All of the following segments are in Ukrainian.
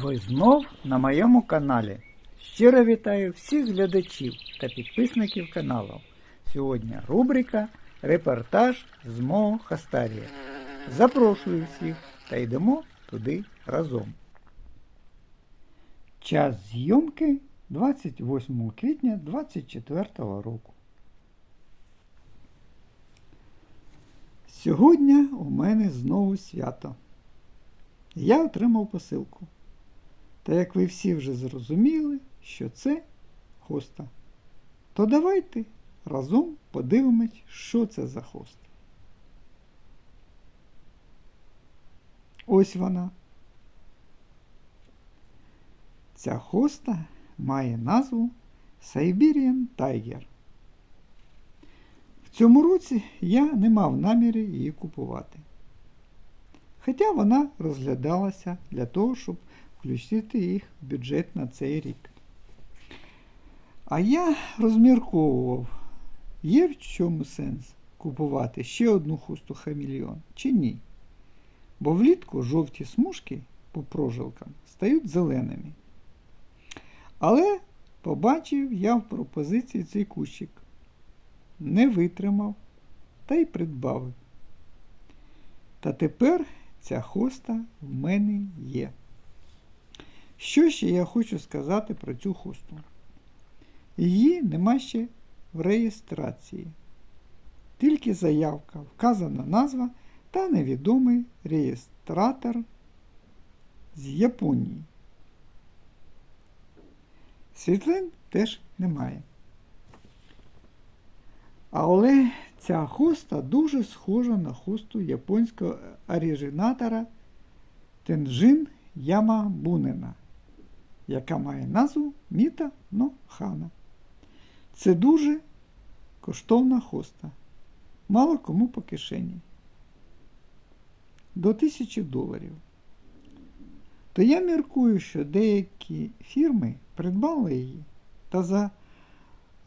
Ви знов на моєму каналі. Щиро вітаю всіх глядачів та підписників каналу. Сьогодні рубрика Репортаж з мого Хастарія. Запрошую всіх та йдемо туди разом. Час зйомки 28 квітня 2024 року. Сьогодні у мене знову свято. Я отримав посилку. Та як ви всі вже зрозуміли, що це хоста, то давайте разом подивимось, що це за хоста. Ось вона. Ця хоста має назву Siberian Tiger. В цьому році я не мав наміру її купувати. Хоча вона розглядалася для того, щоб включити їх в бюджет на цей рік. А я розмірковував, є в чому сенс купувати ще одну хусту хамільйон чи ні. Бо влітку жовті смужки по прожилкам стають зеленими. Але побачив я в пропозиції цей кущик. Не витримав та й придбав. Та тепер ця хоста в мене є. Що ще я хочу сказати про цю хосту? Її нема ще в реєстрації. Тільки заявка, вказана назва та невідомий реєстратор з Японії. Світлин теж немає. Але ця хоста дуже схожа на хосту японського оригінатора Тенжин Ямабунена, яка має назву Міта но Хана. Це дуже коштовна хоста. Мало кому по кишені. До тисячі доларів. То я міркую, що деякі фірми придбали її та за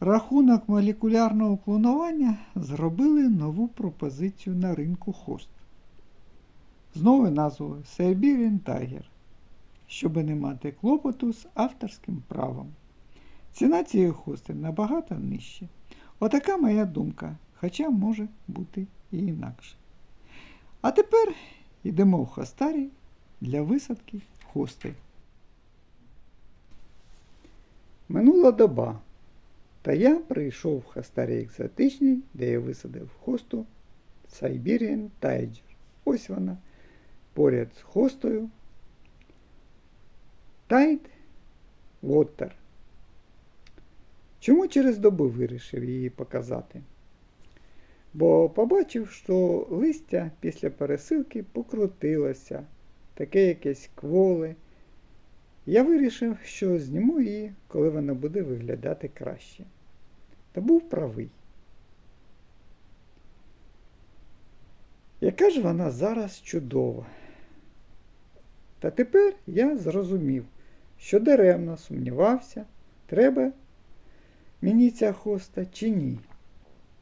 рахунок молекулярного клонування зробили нову пропозицію на ринку хост. З новою назвою Siberian Tiger, щоб не мати клопоту з авторським правом. Ціна цієї хости набагато нижча. Отака моя думка, хоча може бути і інакше. А тепер йдемо в хостарі для висадки хости. Минула доба, та я прийшов в хастарі екзотичний, де я висадив хосту Siberian Tiger. Ось вона поряд з хостою Tide Water. Чому через добу вирішив її показати? Бо побачив, що листя після пересилки покрутилося, таке якесь кволе. Я вирішив, що зніму її, коли вона буде виглядати краще. Та був правий. Яка ж вона зараз чудова. Та тепер я зрозумів, що даремно сумнівався, треба мені ця хоста чи ні.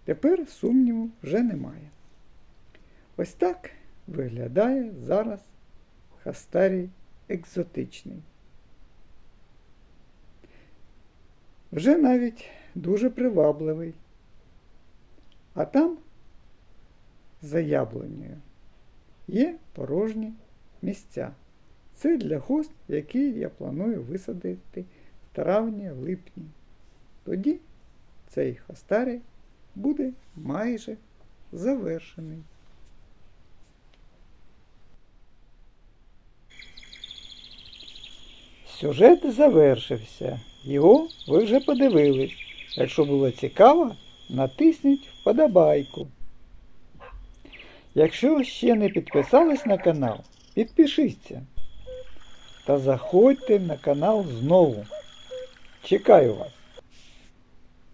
Тепер сумніву вже немає. Ось так виглядає зараз хастарій екзотичний. Вже навіть дуже привабливий. А там за яблунею є порожні місця. Це для хост, які я планую висадити в травні-липні. Тоді цей хастарій буде майже завершений. Сюжет завершився. Його ви вже подивились. Якщо було цікаво, натисніть вподобайку. Якщо ще не підписались на канал, підпишіться. Та заходьте на канал знову. Чекаю вас.